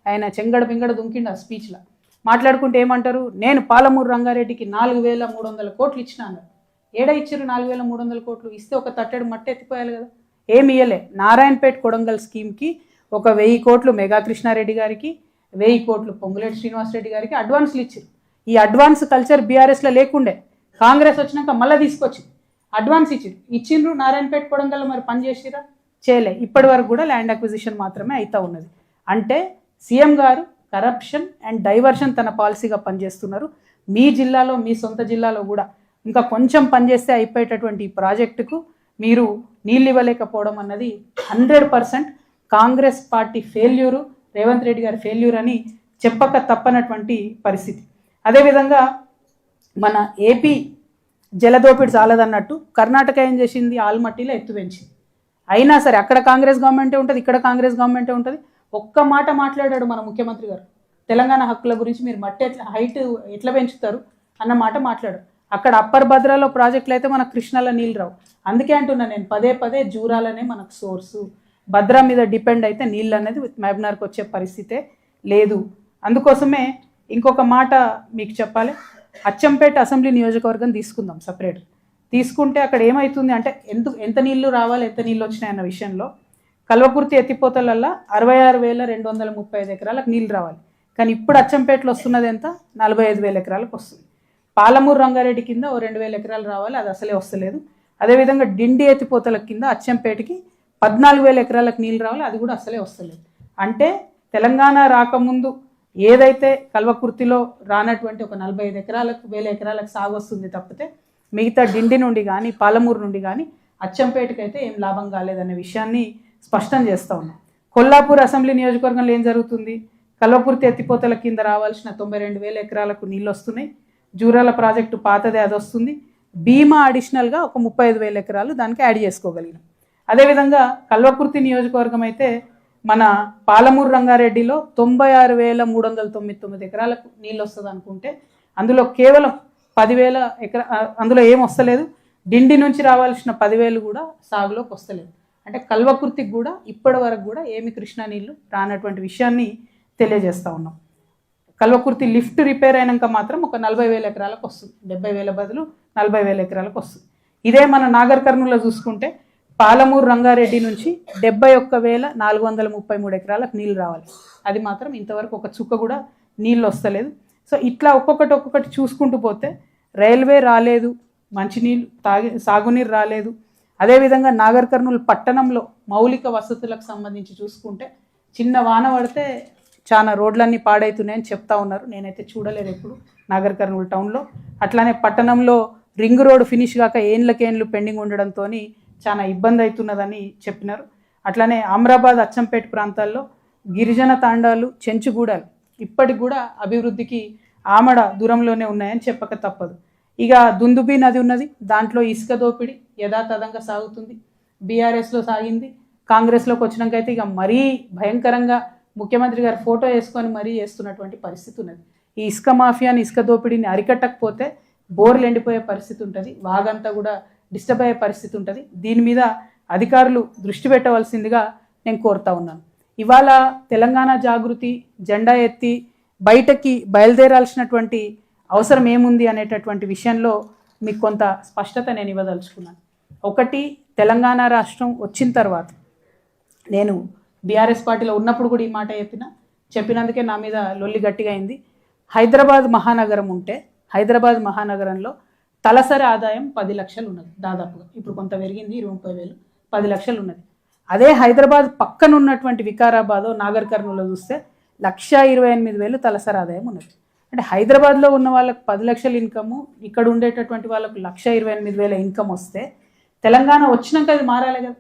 ఆయన చెంగడ పింగడ దుంకిండు ఆ స్పీచ్లో మాట్లాడుకుంటే ఏమంటారు? నేను పాలమూరు రంగారెడ్డికి నాలుగు వేల మూడు వందల కోట్లు ఇచ్చిన అన్నారు ఏడ ఇచ్చారు నాలుగు వేల మూడు వందల కోట్లు? ఇస్తే ఒక తట్టెడు మట్టి ఎత్తిపోయాలి కదా. ఏమి ఇయ్యలే. నారాయణపేట్ కొడంగల్ స్కీమ్కి ఒక వెయ్యి కోట్లు మెగా కృష్ణారెడ్డి గారికి వెయ్యి కోట్లు పొంగులేటి శ్రీనివాసరెడ్డి గారికి అడ్వాన్స్లు ఇచ్చారు ఈ అడ్వాన్స్ కల్చర్ బీఆర్ఎస్లో లేకుండే. కాంగ్రెస్ వచ్చినాక మళ్ళీ తీసుకొచ్చింది. అడ్వాన్స్ ఇచ్చిండ్రు ఇచ్చిండ్రు నారాయణపేట కొడంగల్ మరి పని చేసిరా చేయలే. ఇప్పటి వరకు కూడా ల్యాండ్ అక్విజిషన్ మాత్రమే అవుతా ఉన్నది. అంటే సీఎం గారు కరప్షన్ అండ్ డైవర్షన్ తన పాలసీగా పనిచేస్తున్నారు. మీ జిల్లాలో మీ సొంత జిల్లాలో కూడా. ఇంకా కొంచెం పనిచేస్తే అయిపోయేటటువంటి ఈ ప్రాజెక్టుకు మీరు నీళ్ళు ఇవ్వలేకపోవడం అన్నది hundred percent Congress party failure Revanth Reddy గారి ఫెయిల్యూర్ అని చెప్పక తప్పనటువంటి పరిస్థితి. అదేవిధంగా మన ఏపీ జలదోపిడి చాలదన్నట్టు కర్ణాటక ఏం చేసింది? ఆల్మట్టిలో ఎత్తు పెంచింది. అయినా సరే అక్కడ కాంగ్రెస్ గవర్నమెంటే ఉంటుంది ఇక్కడ కాంగ్రెస్ గవర్నమెంటే ఉంటుంది. ఒక్క మాట మాట్లాడాడు మన ముఖ్యమంత్రి గారు. తెలంగాణ హక్కుల గురించి మీరు మట్టి ఎట్లా హైట్ ఎట్లా పెంచుతారు అన్న మాట మాట్లాడారు అక్కడ అప్పర్ భద్రాలో ప్రాజెక్టులు అయితే మనకు కృష్ణలో నీళ్ళు రావు. అందుకే అంటున్నా నేను పదే పదే జూరాలనే మనకు సోర్సు. భద్రా మీద డిపెండ్ అయితే నీళ్ళు అనేది మహబూబ్నగర్కి వచ్చే పరిస్థితే లేదు. అందుకోసమే ఇంకొక మాట మీకు చెప్పాలి. అచ్చంపేట అసెంబ్లీ నియోజకవర్గం తీసుకుందాం సపరేట్. తీసుకుంటే అక్కడ ఏమవుతుంది అంటే ఎంత ఎంత నీళ్ళు రావాలి ఎంత నీళ్ళు వచ్చినాయి అన్న విషయంలో కల్వకుర్తి ఎత్తిపోతలల్లా అరవై ఆరు వేల రెండు వందల ముప్పై ఐదు ఎకరాలకు నీళ్ళు రావాలి. కానీ ఇప్పుడు అచ్చంపేటలో వస్తున్నది ఎంత? నలభై ఐదు వేల ఎకరాలకు వస్తుంది. పాలమూరు రంగారెడ్డి కింద ఓ రెండు వేల ఎకరాలు రావాలి అది అసలే వస్తలేదు. అదేవిధంగా డిండి ఎత్తిపోతల కింద అచ్చంపేటకి పద్నాలుగు వేల ఎకరాలకు నీళ్ళు రావాలి అది కూడా అసలే వస్తలేదు. అంటే తెలంగాణ రాకముందు ఏదైతే కల్వకుర్తిలో రానటువంటి ఒక నలభై ఐదు ఎకరాలకు వేల ఎకరాలకు సాగు వస్తుంది తప్పితే మిగతా డిండి నుండి కానీ పాలమూరు నుండి కానీ అచ్చంపేటకైతే ఏం లాభం కాలేదనే విషయాన్ని స్పష్టం చేస్తూ ఉన్నాం. కొల్లాపూర్ అసెంబ్లీ నియోజకవర్గంలో ఏం జరుగుతుంది? కల్వకుర్తి ఎత్తిపోతల కింద రావాల్సిన తొంభై రెండు వేల ఎకరాలకు నీళ్ళు వస్తున్నాయి. జూరాల ప్రాజెక్టు పాతదే అది వస్తుంది. బీమా అడిషనల్గా ఒక ముప్పై ఐదు వేల ఎకరాలు దానికి యాడ్ చేసుకోగలిగినాం. అదేవిధంగా కల్వకుర్తి నియోజకవర్గం అయితే మన పాలమూరు రంగారెడ్డిలో తొంభై ఆరు వేల మూడు వందల తొమ్మిది తొమ్మిది ఎకరాలకు నీళ్ళు వస్తుంది అనుకుంటే అందులో కేవలం పదివేల ఎకరా అందులో ఏం వస్తలేదు. డిండి నుంచి రావాల్సిన పదివేలు కూడా సాగులోకి వస్తలేదు. అంటే కల్వకుర్తికి కూడా ఇప్పటి వరకు కూడా ఏమి కృష్ణా నీళ్ళు రానటువంటి విషయాన్ని తెలియజేస్తూ ఉన్నాం. కల్వకుర్తి లిఫ్ట్ రిపేర్ అయినాక మాత్రం ఒక నలభై వేల ఎకరాలకు వస్తుంది. డెబ్బై వేల బదులు నలభై వేల ఎకరాలకు వస్తుంది. ఇదే మన నాగర్ కర్నూలులో చూసుకుంటే పాలమూరు రంగారెడ్డి నుంచి డెబ్బై ఒక్క వేల నాలుగు వందల ముప్పై మూడు ఎకరాలకు నీళ్ళు రావాలి. అది మాత్రం ఇంతవరకు ఒక చుక్క కూడా నీళ్ళు వస్తలేదు. సో ఇట్లా ఒక్కొక్కటి ఒక్కొక్కటి చూసుకుంటూ పోతే రైల్వే రాలేదు మంచినీళ్ళు తాగి సాగునీరు రాలేదు. అదేవిధంగా నాగర్ కర్నూలు పట్టణంలో మౌలిక వసతులకు సంబంధించి చూసుకుంటే చిన్న వాన పడితే చాలా రోడ్లన్నీ పాడవుతున్నాయని చెప్తా ఉన్నారు. నేనైతే చూడలేదు ఎప్పుడు నాగర్ కర్నూలు టౌన్లో. అట్లానే పట్టణంలో రింగ్ రోడ్ ఫినిష్ కాక ఏండ్లకేండ్లు పెండింగ్ ఉండడంతో చాలా ఇబ్బంది అవుతున్నదని చెప్పినారు. అట్లానే అమరాబాద్ అచ్చంపేట ప్రాంతాల్లో గిరిజన తాండాలు చెంచుగూడాలు ఇప్పటికి కూడా అభివృద్ధికి ఆమడ దూరంలోనే ఉన్నాయని చెప్పక తప్పదు. ఇక దుందుబి నది ఉన్నది. దాంట్లో ఇసుక దోపిడీ యథాతథంగా సాగుతుంది. బీఆర్ఎస్లో సాగింది. కాంగ్రెస్లోకి వచ్చినాక అయితే ఇక మరీ భయంకరంగా ముఖ్యమంత్రి గారు ఫోటో వేసుకొని మరీ చేస్తున్నటువంటి పరిస్థితి ఉన్నది. ఈ ఇసుక మాఫియాని ఇసుక దోపిడీని అరికట్టకపోతే బోర్లు ఎండిపోయే పరిస్థితి ఉంటుంది. వాగంతా కూడా డిస్టర్బ్ అయ్యే పరిస్థితి ఉంటుంది. దీని మీద అధికారులు దృష్టి పెట్టవలసిందిగా నేను కోరుతా ఉన్నాను. ఇవాళ తెలంగాణ జాగృతి జెండా ఎత్తి బయటకి బయలుదేరాల్సినటువంటి అవసరం ఏముంది అనేటటువంటి విషయంలో మీకు కొంత స్పష్టత నేను ఇవ్వదలుచుకున్నాను. ఒకటి తెలంగాణ రాష్ట్రం వచ్చిన తర్వాత నేను బీఆర్ఎస్ పార్టీలో ఉన్నప్పుడు కూడా ఈ మాట చెప్పిన. చెప్పినందుకే నా మీద లొల్లి గట్టిగా అయింది. హైదరాబాద్ మహానగరం ఉంటే హైదరాబాద్ మహానగరంలో తలసరి ఆదాయం పది లక్షలు ఉన్నది దాదాపుగా. ఇప్పుడు కొంత పెరిగింది ఇరవై ముప్పై వేలు పది లక్షలు ఉన్నది అదే హైదరాబాద్ పక్కన ఉన్నటువంటి వికారాబాద్ నాగర్ కర్నూలో చూస్తే లక్ష ఇరవై ఎనిమిది వేలు తలసరి ఆదాయం ఉన్నది. అంటే హైదరాబాద్లో ఉన్న వాళ్ళకు పది లక్షల ఇన్కము ఇక్కడ ఉండేటటువంటి వాళ్ళకు లక్ష ఇరవై ఎనిమిది వేల ఇన్కమ్ వస్తే తెలంగాణ వచ్చినాక అది మారాలి కదా.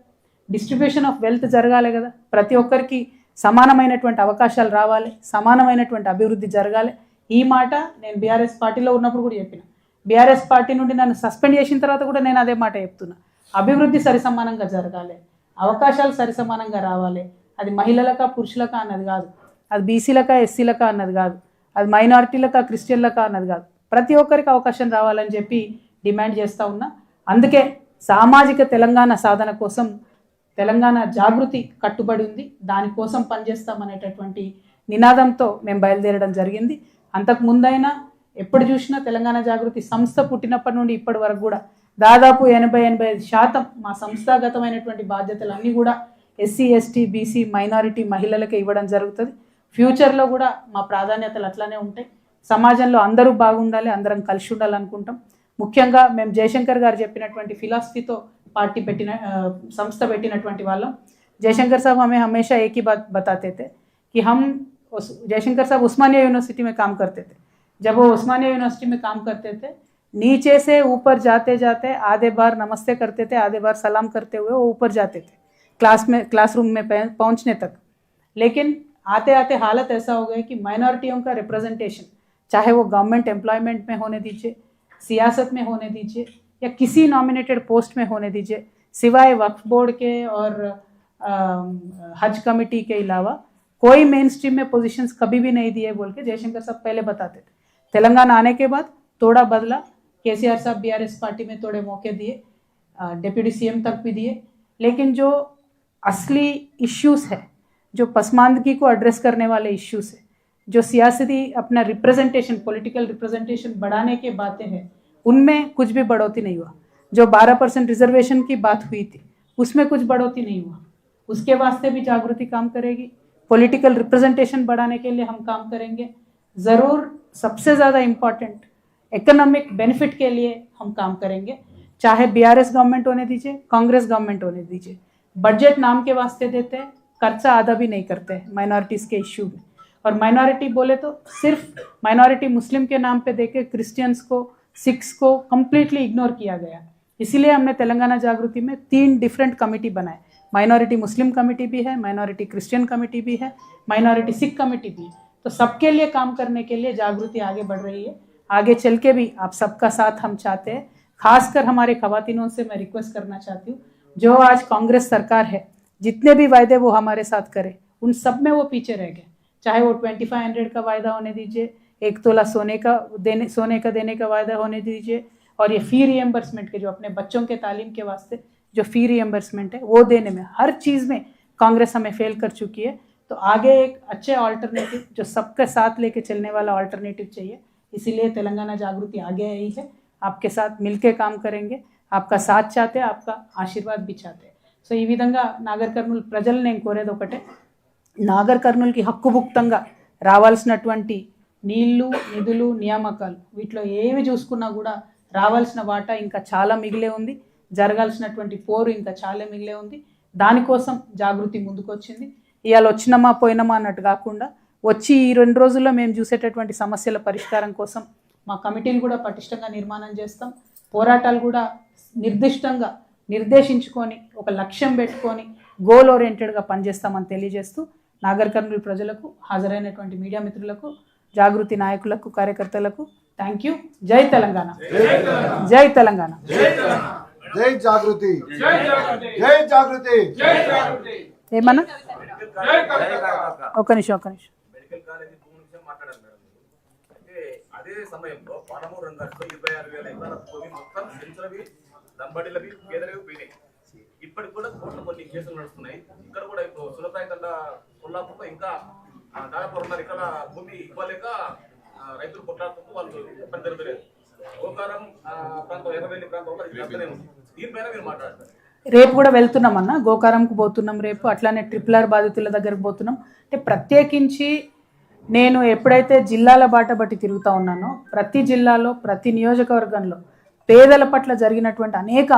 డిస్ట్రిబ్యూషన్ ఆఫ్ వెల్త్ జరగాలి కదా. ప్రతి ఒక్కరికి సమానమైనటువంటి అవకాశాలు రావాలి సమానమైనటువంటి అభివృద్ధి జరగాలి. ఈ మాట నేను బీఆర్ఎస్ పార్టీలో ఉన్నప్పుడు కూడా చెప్పిన. బీఆర్ఎస్ పార్టీ నుండి నన్ను సస్పెండ్ చేసిన తర్వాత కూడా నేను అదే మాట చెప్తున్నా. అభివృద్ధి సరిసమానంగా జరగాలి. అవకాశాలు సరిసమానంగా రావాలి. అది మహిళలకా పురుషులకా అన్నది కాదు. అది బీసీలకా ఎస్సీలకా అన్నది కాదు. అది మైనారిటీలక క్రిస్టియన్లక అన్నది కాదు. ప్రతి ఒక్కరికి అవకాశం రావాలని చెప్పి డిమాండ్ చేస్తూ ఉన్నా. అందుకే సామాజిక తెలంగాణ సాధన కోసం తెలంగాణ జాగృతి కట్టుబడి ఉంది. దానికోసం పనిచేస్తామనేటటువంటి నినాదంతో మేము బయలుదేరడం జరిగింది. అంతకు ముందైనా ఎప్పుడు చూసినా తెలంగాణ జాగృతి సంస్థ పుట్టినప్పటి నుండి ఇప్పటి వరకు కూడా దాదాపు ఎనభై ఎనభై ఐదు శాతం మా సంస్థాగతమైనటువంటి బాధ్యతలన్నీ కూడా ఎస్సీ ఎస్టీ బీసీ మైనారిటీ మహిళలకే ఇవ్వడం జరుగుతుంది ఫ్యూచర్లో కూడా మా ప్రాధాన్యతలు అట్లానే ఉంటాయి సమాజంలో అందరూ బాగుండాలి అందరం కలిసి ఉండాలనుకుంటాం ముఖ్యంగా మేము జయశంకర్ గారు చెప్పినటువంటి ఫిలాసఫీతో పార్టీ పెట్టిన ఆ, సంస్థ పెట్టినటువంటి వాళ్ళం जयशंकर साहब हमें हमेशा एक ही बात बताते थे कि हम उस- जयशंकर साहब उस्मानिया यूनिवर्सिटी में काम करते थे जब वो उस्मानिया यूनिवर्सिटी में काम करते थे नीचे से ऊपर जाते जाते आधे बार नमस्ते करते थे आधे बार सलाम करते हुए वो ऊपर जाते थे क्लास में क्लासरूम में पह- पहुँचने तक। लेकिन आते आते हालत ऐसा हो गया कि माइनॉरिटियों का रिप्रेजेंटेशन चाहे वो गवर्नमेंट एम्प्लॉयमेंट में होने दीजिए सियासत में होने दीजिए या किसी नॉमिनेटेड पोस्ट में होने दीजिए सिवाय वक्फ बोर्ड के और अम, हज कमेटी के अलावा कोई मेन स्ट्रीम में पोजीशंस कभी भी नहीं दिए बोल के जयशंकर साहब पहले बताते थे। तेलंगाना आने के बाद थोड़ा बदला। केसीआर साहब बीआरएस पार्टी में थोड़े मौके दिए डिप्यूटी सीएम तक भी दिए। लेकिन जो असली इश्यूज़ है, जो पसमानदगी को एड्रेस करने वाले इश्यूज़ है, जो सियासती अपना रिप्रेजेंटेशन पॉलिटिकल रिप्रेजेंटेशन बढ़ाने की बातें हैं, उनमें कुछ भी बढ़ोतरी नहीं हुआ। जो 12 परसेंट रिजर्वेशन की बात हुई थी, उसमें कुछ बढ़ोतरी नहीं हुआ। उसके वास्ते भी जागृति काम करेगी। पॉलिटिकल रिप्रेजेंटेशन बढ़ाने के लिए हम काम करेंगे। ज़रूर सबसे ज़्यादा इंपॉर्टेंट इकोनॉमिक बेनिफिट के लिए हम काम करेंगे। चाहे बीआरएस गवर्नमेंट होने दीजिए, कांग्रेस गवर्नमेंट होने दीजिए। बजट नाम के वास्ते देते हैं, खर्चा आधा भी नहीं करते हैं माइनॉरिटीज़ के इश्यू में। और माइनॉरिटी बोले तो सिर्फ़ माइनॉरिटी मुस्लिम के नाम पे देके क्रिश्चियंस को सिख्स को कम्प्लीटली इग्नोर किया गया। इसीलिए हमने तेलंगाना जागृति में तीन डिफरेंट कमेटी बनाए। माइनॉरिटी मुस्लिम कमेटी भी है माइनॉरिटी क्रिश्चियन कमेटी भी है माइनॉरिटी सिख कमेटी भी है। तो सबके लिए काम करने के लिए जागृति आगे बढ़ रही है। आगे चल के भी आप सबका साथ हम चाहते हैं। खासकर हमारे खवातीनों से मैं रिक्वेस्ट करना चाहती हूँ। जो आज कांग्रेस सरकार है, जितने भी वायदे वो हमारे साथ करे, उन सब में वो पीछे रह गए। चाहे वो ट्वेंटी फाइव हंड्रेड का वायदा होने दीजिए, एक तोला सोने का देने, सोने का देने का वायदा होने दीजिए, और ये फ़ी रिएम्बर्समेंट के जो अपने बच्चों के तालीम के वास्ते जो फ़ी रिएम्बर्समेंट है, वो देने में, हर चीज़ में कांग्रेस हमें फेल कर चुकी है। तो आगे एक अच्छे ऑल्टरनेटिव जो सबके साथ लेके चलने वाला ऑल्टरनेटिव चाहिए इसीलिए तेलंगाना जागृति आगे आई है आपके साथ मिलके काम करेंगे आपका साथ चाहते हैं आपका ఆశీర్వాద్ भी चाहते हैं సో ఈ విధంగా నాగర్ కర్నూలు ప్రజలు నేను కోరేది ఒకటే నాగర్ కర్నూలుకి హక్కుభుక్తంగా రావాల్సినటువంటి నీళ్లు నిధులు నియామకాలు వీటిలో ఏవి చూసుకున్నా కూడా రావాల్సిన వాటా ఇంకా చాలా మిగిలే ఉంది జరగాల్సినటువంటి పోరు ఇంకా చాలా మిగిలే ఉంది దానికోసం జాగృతి ముందుకొచ్చింది ఇవాళ వచ్చినమా పోయినమా అన్నట్టు కాకుండా వచ్చి ఈ రెండు రోజుల్లో మేము చూసేటటువంటి సమస్యల పరిష్కారం కోసం మా కమిటీలు కూడా పటిష్టంగా నిర్మాణం చేస్తాం. పోరాటాలు కూడా నిర్దిష్టంగా నిర్దేశించుకొని ఒక లక్ష్యం పెట్టుకొని గోల్ ఓరియంటెడ్గా పనిచేస్తామని తెలియజేస్తూ నాగర్ కర్నూలు ప్రజలకు హాజరైనటువంటి మీడియా మిత్రులకు జాగృతి నాయకులకు కార్యకర్తలకు థ్యాంక్ యూ జై తెలంగాణ. జై తెలంగాణ. జై జాగృతి. జై జాగృతి. ఏమన్నా? ఒక నిమిషం ఒక నిమిషం. మెడికల్ కాలేజీ భూమి విషయం మాట్లాడారు మేడం అదే సమయంలో పాలమూరు రంగాల్లో ఇరవై ఆరు వేల ఎకరాల భూమి మొత్తం సెంచరవి దంబడిలవి పేదలవి పోయినాయి. ఇప్పటికి కూడా కోర్టులో కొన్ని కేసులు నడుస్తున్నాయి. ఇక్కడ కూడా ఇప్పుడు సులతాయి తండ కొల్లాపూర్లో ఇంకా ఆ, దాదాపు రెండున్నర ఎకరాల భూమి ఇవ్వలేక రైతులు కొట్లాడుతూ వాళ్ళు పని జరుగుతలేదు. గోకారం ఆ, ప్రాంతం ఎర్రవెల్లి ప్రాంతంలో ఇది జరుగుతూనే ఉంది. దీనిపైన మీరు మాట్లాడతారు. రేపు కూడా వెళ్తున్నాం అన్న గోకారంకు పోతున్నాం రేపు అట్లానే ట్రిపుల్ ఆర్ బాధితుల దగ్గరకు పోతున్నాం. అంటే ప్రత్యేకించి నేను ఎప్పుడైతే జిల్లాల బాట బట్టి తిరుగుతూ ఉన్నానో ప్రతి జిల్లాలో ప్రతి నియోజకవర్గంలో పేదల పట్ల జరిగినటువంటి అనేక